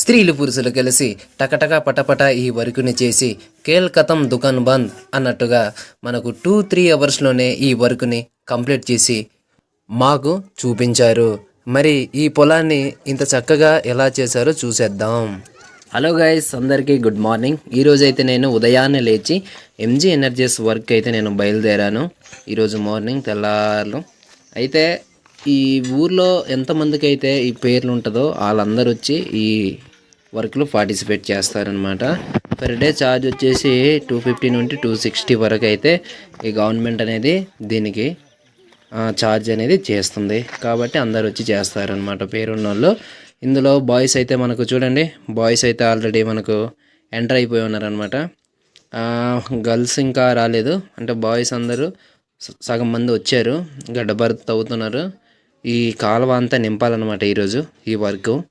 స్త్రీలు పురుషులు కలిసి టకటక పటపట ఈ వర్కుని చేసి కేల్కతం దుకాన్ బంద్ అన్నట్టుగా మనకు టూ త్రీ అవర్స్లోనే ఈ వర్కుని కంప్లీట్ చేసి మాకు చూపించారు. మరి ఈ పొలాన్ని ఇంత చక్కగా ఎలా చేశారో చూసేద్దాం. హలో గైస్ అందరికీ గుడ్ మార్నింగ్ ఈరోజు అయితే నేను ఉదయాన్నే లేచి ఎంజీ ఎనర్జీస్ వర్క్ అయితే నేను బయలుదేరాను. ఈరోజు మార్నింగ్ తెల్లారు అయితే ఈ ఊర్లో ఎంతమందికి అయితే ఈ పేర్లు ఉంటుందో వాళ్ళందరూ వచ్చి ఈ వర్క్లో పార్టిసిపేట్ చేస్తారనమాట పర్ డే ఛార్జ్ వచ్చేసి టూ ఫిఫ్టీ నుండి టూ సిక్స్టీ వరకు అయితే ఈ గవర్నమెంట్ అనేది దీనికి ఛార్జ్ అనేది చేస్తుంది. కాబట్టి అందరు వచ్చి చేస్తారనమాట పేరున్న వాళ్ళు ఇందులో బాయ్స్ అయితే మనకు చూడండి బాయ్స్ అయితే ఆల్రెడీ మనకు ఎంటర్ అయిపోయి ఉన్నారనమాట గర్ల్స్ ఇంకా రాలేదు. అంటే బాయ్స్ అందరూ స- సగం మంది వచ్చారు. గడ్డ భరత్ తవ్వుతున్నారు ఈ కాలువ అంతా నింపాలన్నమాట ఈరోజు ఈ వర్క్.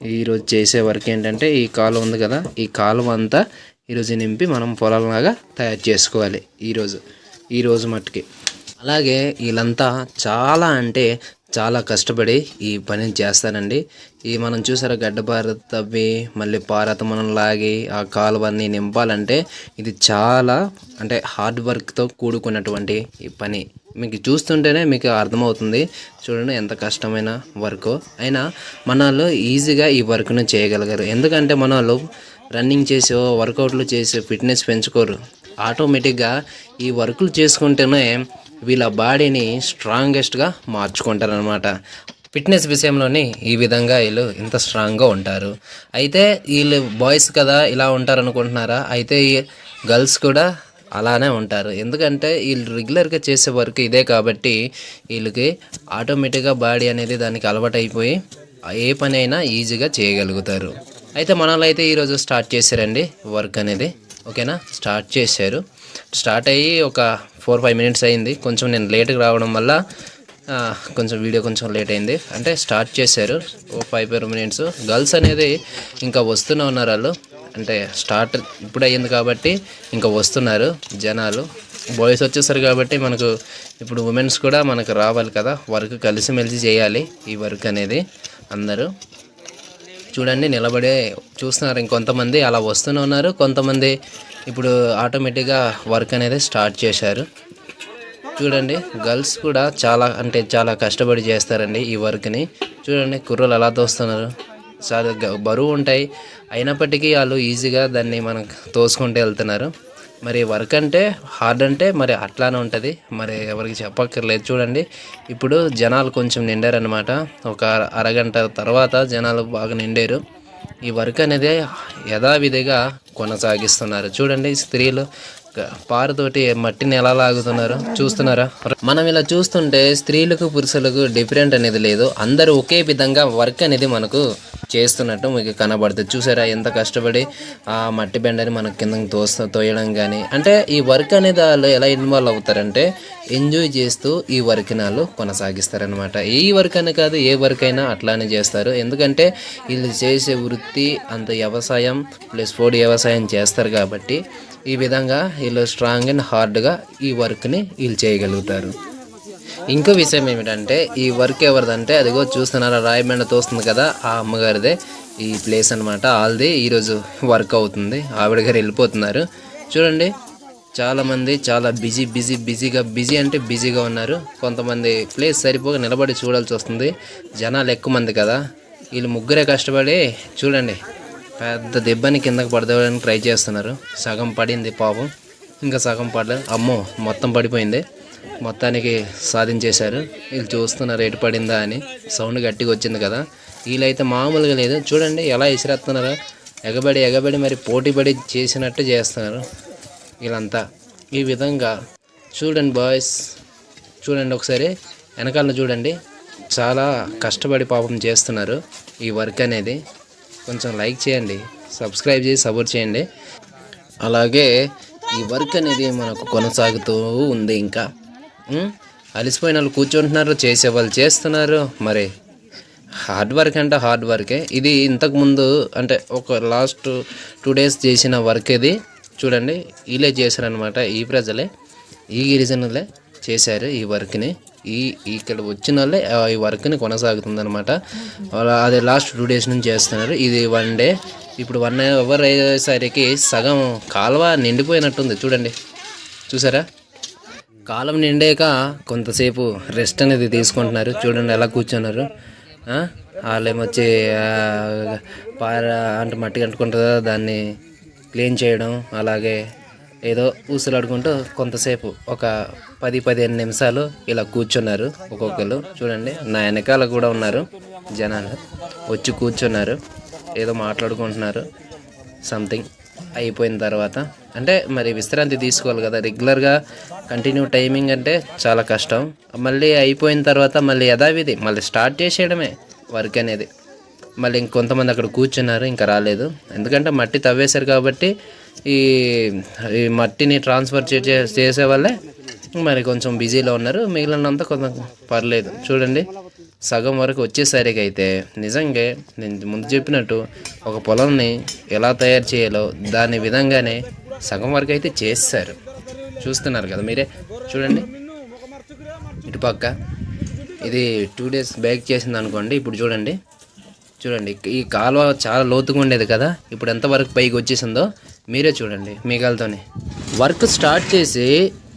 ఈరోజు చేసే వర్క్ ఏంటంటే ఈ కాలువ ఉంది కదా ఈ కాలువ అంతా ఈరోజు నింపి మనం పొలాలలాగా తయారు చేసుకోవాలి ఈరోజు ఈరోజు మట్టుకి. అలాగే వీళ్ళంతా చాలా అంటే చాలా కష్టపడి ఈ పని చేస్తారండి. ఈ మనం చూసారా గడ్డపార తవ్వి మళ్ళీ పారత మనం లాగి ఆ కాలువన్నీ నింపాలంటే ఇది చాలా అంటే హార్డ్ వర్క్తో కూడుకున్నటువంటి ఈ పని. మీకు చూస్తుంటేనే మీకు అర్థమవుతుంది. చూడండి ఎంత కష్టమైన వర్క్ అయినా మన ఈజీగా ఈ వర్క్ను చేయగలగారు. ఎందుకంటే మన రన్నింగ్ చేసి వర్కౌట్లు చేసి ఫిట్నెస్ పెంచుకోరు. ఆటోమేటిక్గా ఈ వర్కులు చేసుకుంటేనే వీళ్ళ బాడీని స్ట్రాంగెస్ట్గా మార్చుకుంటారనమాట ఫిట్నెస్ విషయంలోని ఈ విధంగా వీళ్ళు ఇంత స్ట్రాంగ్గా ఉంటారు. అయితే వీళ్ళు బాయ్స్ కదా ఇలా ఉంటారు అనుకుంటున్నారా అయితే ఈ గర్ల్స్ కూడా అలానే ఉంటారు. ఎందుకంటే వీళ్ళు రెగ్యులర్గా చేసే వర్క్ ఇదే కాబట్టి వీళ్ళకి ఆటోమేటిక్గా బాడీ అనేది దానికి అలవాటైపోయి ఏ పని అయినా ఈజీగా చేయగలుగుతారు. అయితే మనలో అయితే ఈరోజు స్టార్ట్ చేశారండి వర్క్ అనేది. ఓకేనా? స్టార్ట్ చేశారు. స్టార్ట్ అయ్యి ఒక ఫోర్ ఫైవ్ మినిట్స్ అయింది. కొంచెం నేను లేట్గా రావడం వల్ల కొంచెం వీడియో కొంచెం లేట్ అయింది. అంటే స్టార్ట్ చేశారు. ఓ ఫైవ్ ఫైవ్ మినిట్స్ గర్ల్స్ అనేది ఇంకా వస్తూనే ఉన్నారు వాళ్ళు. అంటే స్టార్ట్ ఇప్పుడు అయ్యింది కాబట్టి ఇంకా వస్తున్నారు జనాలు. బాయ్స్ వచ్చేసారు కాబట్టి మనకు ఇప్పుడు ఉమెన్స్ కూడా మనకు రావాలి కదా. వర్క్ కలిసిమెలిసి చేయాలి ఈ వర్క్ అనేది అందరూ. చూడండి నిలబడే చూస్తున్నారు ఇంకొంతమంది అలా వస్తూనే ఉన్నారు. కొంతమంది ఇప్పుడు ఆటోమేటిక్గా వర్క్ అనేది స్టార్ట్ చేశారు. చూడండి గర్ల్స్ కూడా చాలా అంటే చాలా కష్టపడి చేస్తారండి ఈ వర్క్ని. చూడండి కుర్రలు ఎలా తోస్తున్నారు. చాలా బరువు ఉంటాయి. అయినప్పటికీ వాళ్ళు ఈజీగా దాన్ని మనం తోసుకుంటూ వెళ్తున్నారు. మరి వర్క్ అంటే హార్డ్ అంటే మరి అట్లానే ఉంటుంది. మరి ఎవరికి చెప్పక్కర్లేదు. చూడండి ఇప్పుడు జనాలు కొంచెం నిండారనమాట ఒక అరగంట తర్వాత జనాలు బాగా నిండారు. ఈ వర్క్ అనేది యథావిధిగా కొనసాగిస్తున్నారు. చూడండి స్త్రీలు పారతోటి మట్టిని ఎలా లాగుతున్నారు? చూస్తున్నారా? మనం ఇలా చూస్తుంటే స్త్రీలకు పురుషులకు డిఫరెంట్ అనేది లేదు. అందరూ ఒకే విధంగా వర్క్ అనేది మనకు చేస్తున్నట్టు మీకు కనబడుతుంది. చూసారా ఎంత కష్టపడి ఆ మట్టి బెండని మనకు కింద తోస్త తోయడం కానీ అంటే ఈ వర్క్ అనేది వాళ్ళు ఎలా ఇన్వాల్వ్ అవుతారంటే ఎంజాయ్ చేస్తూ ఈ వర్క్ వాళ్ళు కొనసాగిస్తారనమాట ఈ వర్క్ అని కాదు ఏ వర్క్ అయినా అట్లానే చేస్తారు. ఎందుకంటే వీళ్ళు చేసే వృత్తి అంత వ్యవసాయం ప్లస్ ఫుడ్ వ్యవసాయం చేస్తారు కాబట్టి ఈ విధంగా వీళ్ళు స్ట్రాంగ్ అండ్ హార్డ్గా ఈ వర్క్ని వీళ్ళు చేయగలుగుతారు. ఇంకో విషయం ఏమిటంటే ఈ వర్క్ ఎవరిదంటే అదిగో చూస్తున్నారా రాయబండ తోస్తుంది కదా ఆ అమ్మగారిదే ఈ ప్లేస్ అనమాట ఆల్ది ఈరోజు వర్క్ అవుతుంది ఆవిడ గారు వెళ్ళిపోతున్నారు. చూడండి చాలామంది చాలా బిజీ బిజీ బిజీగా బిజీ అంటే బిజీగా ఉన్నారు. కొంతమంది ప్లేస్ సరిపోక నిలబడి చూడాల్సి వస్తుంది. జనాలు ఎక్కువ మంది కదా. వీళ్ళు ముగ్గురే కష్టపడి చూడండి పెద్ద దెబ్బని కిందకి పడదానికి ట్రై చేస్తున్నారు. సగం పడింది పాపం. ఇంకా సగం పడలేదు. అమ్మో మొత్తం పడిపోయింది. మొత్తానికి సాధించేశారు. వీళ్ళు చూస్తున్నారు ఎటు పడిందా అని సౌండ్ గట్టిగా వచ్చింది కదా. వీళ్ళైతే మామూలుగా లేదు. చూడండి ఎలా విసిరేస్తున్నారో ఎగబడి ఎగబడి మరి పోటీపడి చేసినట్టు చేస్తున్నారు వీళ్ళంతా. ఈ విధంగా చూడండి బాయ్స్. చూడండి ఒకసారి వెనకాలను చూడండి. చాలా కష్టపడి పాపం చేస్తున్నారు ఈ వర్క్ అనేది. కొంచెం లైక్ చేయండి. సబ్స్క్రైబ్ చేసి సపోర్ట్ చేయండి. అలాగే ఈ వర్క్ అనేది మనకు కొనసాగుతూ ఉంది ఇంకా. అలసిపోయిన వాళ్ళు కూర్చుంటున్నారు చేసే వాళ్ళు చేస్తున్నారు. మరి హార్డ్ వర్క్ అంటే హార్డ్ వర్కే ఇది ఇంతకుముందు అంటే ఒక లాస్ట్ టూ డేస్ చేసిన వర్క్ ఇది. చూడండి వీళ్ళే చేశారనమాట ఈ ప్రజలే. ఈ గిరిజనులే చేశారు ఈ వర్క్ని ఈ ఇక్కడ వచ్చిన వాళ్ళే ఈ వర్క్ని కొనసాగుతుంది అనమాట అది లాస్ట్ టూ డేస్ నుంచి చేస్తున్నారు. ఇది వన్ డే ఇప్పుడు వన్ అవర్ అయ్యేసరికి సగం కాలువ నిండిపోయినట్టుంది. చూడండి. చూసారా? కాలం నిండాక కొంతసేపు రెస్ట్ అనేది తీసుకుంటున్నారు. చూడండి ఎలా కూర్చున్నారు. వాళ్ళేమొచ్చి పార అంటే మట్టి కట్టుకుంటుందో దాన్ని క్లీన్ చేయడం అలాగే ఏదో ఊసులాడుకుంటూ కొంతసేపు ఒక పది పదిహేను నిమిషాలు ఇలా కూర్చున్నారు ఒక్కొక్కరు. చూడండి నా వెనకాల కూడా ఉన్నారు జనాలు. వచ్చి కూర్చున్నారు. ఏదో మాట్లాడుకుంటున్నారు. సంథింగ్ అయిపోయిన తర్వాత అంటే మరి విశ్రాంతి తీసుకోవాలి కదా రెగ్యులర్గా కంటిన్యూ టైమింగ్ అంటే చాలా కష్టం. మళ్ళీ అయిపోయిన తర్వాత మళ్ళీ యథావిధి మళ్ళీ స్టార్ట్ చేసేయడమే వర్క్ అనేది. మళ్ళీ ఇంకొంతమంది అక్కడ కూర్చున్నారు ఇంకా రాలేదు. ఎందుకంటే మట్టి తవ్వేశారు కాబట్టి ఈ ఈ మట్టిని ట్రాన్స్ఫర్ చేసే చేసే వాళ్ళే మరి కొంచెం బిజీలో ఉన్నారు. మిగిలినంతా కొంత పర్లేదు. చూడండి. సగం వరకు వచ్చేసరికి అయితే నిజంగా నేను ముందు చెప్పినట్టు ఒక పొలంని ఎలా తయారు చేయాలో దాని విధంగానే సగం వరకు అయితే చేస్తారు. చూస్తున్నారు కదా మీరే? చూడండి. ఇటుపక్క ఇది టూ డేస్ బ్యాక్ చేసింది అనుకోండి ఇప్పుడు చూడండి. చూడండి ఈ కాలువ చాలా లోతుగా ఉండేది కదా ఇప్పుడు ఎంతవరకు పైకి వచ్చేసిందో మీరే చూడండి మీగాలతోనే. వర్క్ స్టార్ట్ చేసి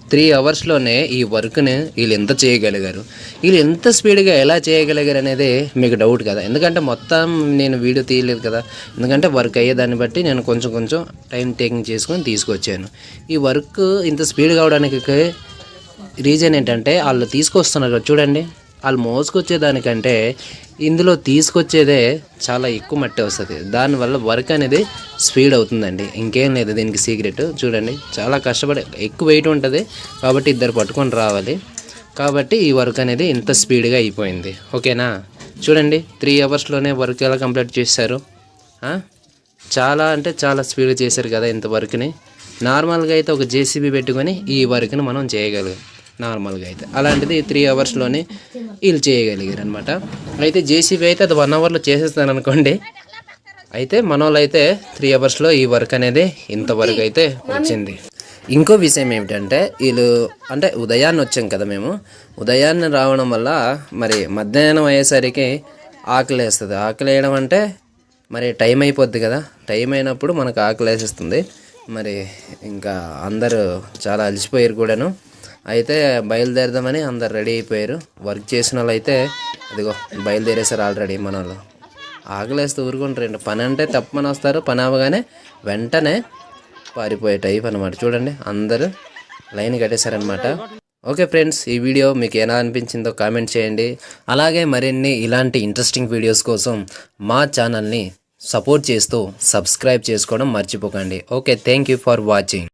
త్రీ అవర్స్లోనే ఈ వర్క్ని వీళ్ళు ఎంత చేయగలిగారు? వీళ్ళు ఎంత స్పీడ్గా ఎలా చేయగలిగారు అనేది మీకు డౌట్ కదా? ఎందుకంటే మొత్తం నేను వీడియో తీయలేదు కదా. ఎందుకంటే వర్క్ అయ్యేదాన్ని బట్టి నేను కొంచెం కొంచెం టైం టేకింగ్ చేసుకొని తీసుకొచ్చాను. ఈ వర్క్ ఇంత స్పీడ్ కావడానికి రీజన్ ఏంటంటే వాళ్ళు తీసుకొస్తున్నారు చూడండి. వాళ్ళు మోసుకొచ్చేదానికంటే ఇందులో తీసుకొచ్చేదే చాలా ఎక్కువ మట్టి వస్తుంది. దానివల్ల వర్క్ అనేది స్పీడ్ అవుతుందండి. ఇంకేం లేదు దీనికి సీక్రెట్. చూడండి చాలా కష్టపడి ఎక్కువ వెయిట్ ఉంటుంది కాబట్టి ఇద్దరు పట్టుకొని రావాలి. కాబట్టి ఈ వర్క్ అనేది ఇంత స్పీడ్గా అయిపోయింది. ఓకేనా? చూడండి త్రీ అవర్స్లోనే వర్క్ ఎలా కంప్లీట్ చేశారు? చాలా అంటే చాలా స్పీడ్ చేశారు కదా ఇంత వర్క్ని నార్మల్గా అయితే ఒక జేసీబీ పెట్టుకొని ఈ వర్క్ని మనం చేయగలిగాం నార్మల్గా అయితే. అలాంటిది త్రీ అవర్స్లోనే వీళ్ళు చేయగలిగారు అనమాట అయితే జేసీబీ అయితే అది వన్ అవర్లో చేసేస్తాను అనుకోండి. అయితే మన వాళ్ళు అయితే త్రీ అవర్స్లో ఈ వర్క్ అనేది ఇంతవరకు అయితే వచ్చింది. ఇంకో విషయం ఏమిటంటే వీళ్ళు అంటే ఉదయాన్నే వచ్చాం కదా మేము. ఉదయాన్నే రావడం వల్ల మరి మధ్యాహ్నం అయ్యేసరికి ఆకలి వేస్తుంది ఆకలి వేయడం అంటే మరి టైం అయిపోద్ది కదా. టైం అయినప్పుడు మనకు ఆకలి వేసేస్తుంది మరి ఇంకా అందరూ చాలా అలసిపోయారు కూడాను. అయితే బయలుదేరదామని అందరు రెడీ అయిపోయారు. వర్క్ చేసిన వాళ్ళు అయితే అదిగో బయలుదేరేసారు ఆల్రెడీ మన వాళ్ళు. ఆకలేస్తే ఊరుకుంటారండి పని అంటే తప్పమని వస్తారు పని అవ్వగానే వెంటనే పారిపోయే టైప్ అనమాట చూడండి అందరూ లైన్ కట్టేశారనమాట ఓకే ఫ్రెండ్స్ ఈ వీడియో మీకు ఎలా అనిపించిందో కామెంట్ చేయండి. అలాగే మరిన్ని ఇలాంటి ఇంట్రెస్టింగ్ వీడియోస్ కోసం మా ఛానల్ని సపోర్ట్ చేస్తూ సబ్స్క్రైబ్ చేసుకోవడం మర్చిపోకండి. Okay thank you for watching.